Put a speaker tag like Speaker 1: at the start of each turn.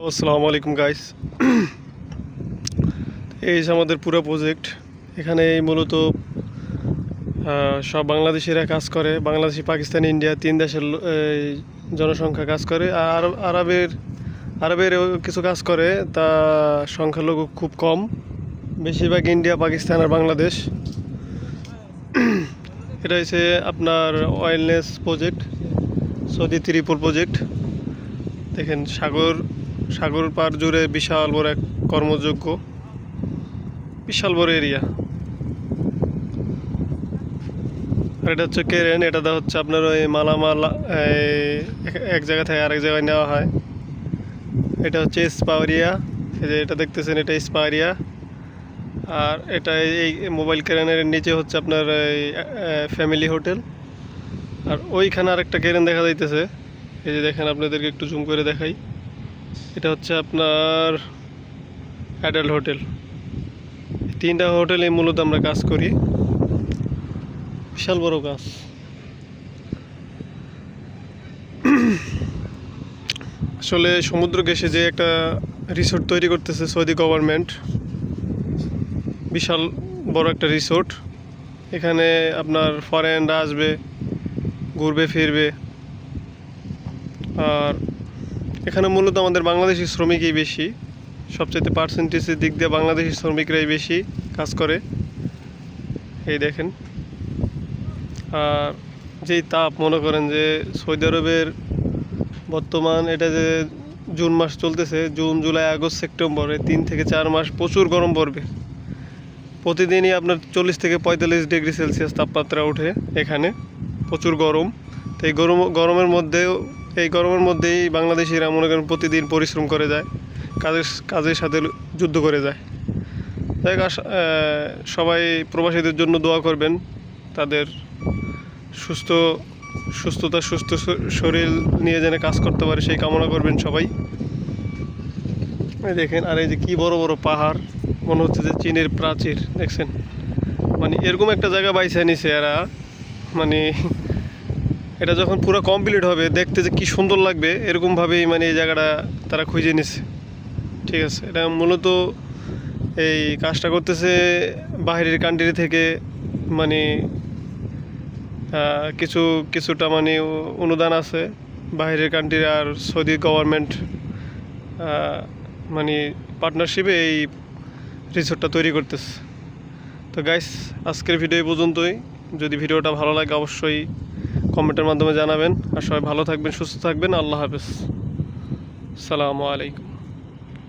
Speaker 1: আসসালামু আলাইকুম গাইস এই যে আমাদের পুরো প্রজেক্ট এখানে এই মূলত সব বাংলাদেশিরা কাজ করে। বাংলাদেশি, পাকিস্তান, ইন্ডিয়া, তিন দেশের জনসংখ্যা কাজ করে। আর আরবের আরবের কিছু কাজ করে। তা সংখ্যালঘু খুব কম। বেশিরভাগ ইন্ডিয়া, পাকিস্তান আর বাংলাদেশ। এটা হচ্ছে আপনার wellness project Saudi Tripura project দেখেন, সাগর সাগর পার জুড়ে বিশাল বড় এক কর্মযোগ্য, বিশাল বড় এরিয়া আর এটা হচ্ছে কেরেন এটাতে হচ্ছে আপনার ওই মালামাল এক- জায়গা থেকে আরেক জায়গায় নেওয়া হয়। এটা হচ্ছে স্পাওয়ারিয়া এই যে এটা দেখতেছেন, এটা স্পাওয়ারিয়া আর এটা এই মোবাইল কেরেনের নিচে হচ্ছে আপনার এই ফ্যামিলি হোটেল আর ওইখানে আরেকটা কেরেন দেখা যাইতেছে। এই যে দেখেন, আপনাদেরকে একটু জুম করে দেখাই। এটা হচ্ছে আপনার অ্যাডাল্ট হোটেল। তিনটা হোটেলে মূলত আমরা কাজ করি। বিশাল বড় কাজ। আসলে সমুদ্র ঘেঁষে যে একটা রিসোর্ট তৈরি করতেছে সৌদি গভর্নমেন্ট, বিশাল বড় একটা রিসোর্ট। এখানে আপনার ফরেনরা আসবে, ঘুরবে, ফিরবে। আর এখানে মূলত আমাদের বাংলাদেশি শ্রমিকই বেশি। সবচেয়ে পার্সেন্টেজের দিক দিয়ে বাংলাদেশি শ্রমিকরাই বেশি কাজ করে। এই দেখেন। আর যেই তাপ, মনে করেন যে সৌদি আরবের বর্তমান এটা যে জুন মাস চলতেছে, জুন, জুলাই, আগস্ট, সেপ্টেম্বর তিন থেকে চার মাস প্রচুর গরম পড়বে। প্রতিদিনই আপনার চল্লিশ থেকে পঁয়তাল্লিশ ডিগ্রি সেলসিয়াস তাপমাত্রা ওঠে এখানে। প্রচুর গরম। তো এই গরম, গরমের মধ্যেও এই গরমের মধ্যেই বাংলাদেশিরা মনে করেন প্রতিদিন পরিশ্রম করে যায়, কাজের কাজের সাথে যুদ্ধ করে যায়। যাই সবাই প্রবাসীদের জন্য দোয়া করবেন। তাদের সুস্থ, সুস্থতা, সুস্থ শরীর নিয়ে যেন কাজ করতে পারে সেই কামনা করবেন সবাই। দেখেন, আর এই যে কি বড় বড় পাহাড়, মনে হচ্ছে যে চীনের প্রাচীর, দেখছেন? মানে এরকম একটা জায়গা বাইছে নিছে এরা মানে এটা যখন পুরো কমপ্লিট হবে, দেখতে যে কি সুন্দর লাগবে, এরকমভাবেই মানে এই জায়গাটা তারা খুঁজে নিছে। ঠিক আছে, এটা মূলত এই কাজটা করতেছে বাইরের কান্ট্রি থেকে মানে কিছু, কিছুটা মানে অনুদান আছে বাইরের কান্ট্রি আর সৌদি গভর্নমেন্ট মানে পার্টনারশিপে এই রিসোর্টটা তৈরি করতেছে। তো গাইস আজকের ভিডিও পর্যন্তই। যদি ভিডিওটা ভালো লাগে, অবশ্যই কমেন্টের মাধ্যমে জানাবেন। আর সবাই ভালো থাকবেন সুস্থ থাকবেন। আল্লাহ হাফেজ। সালামু আলাইকুম।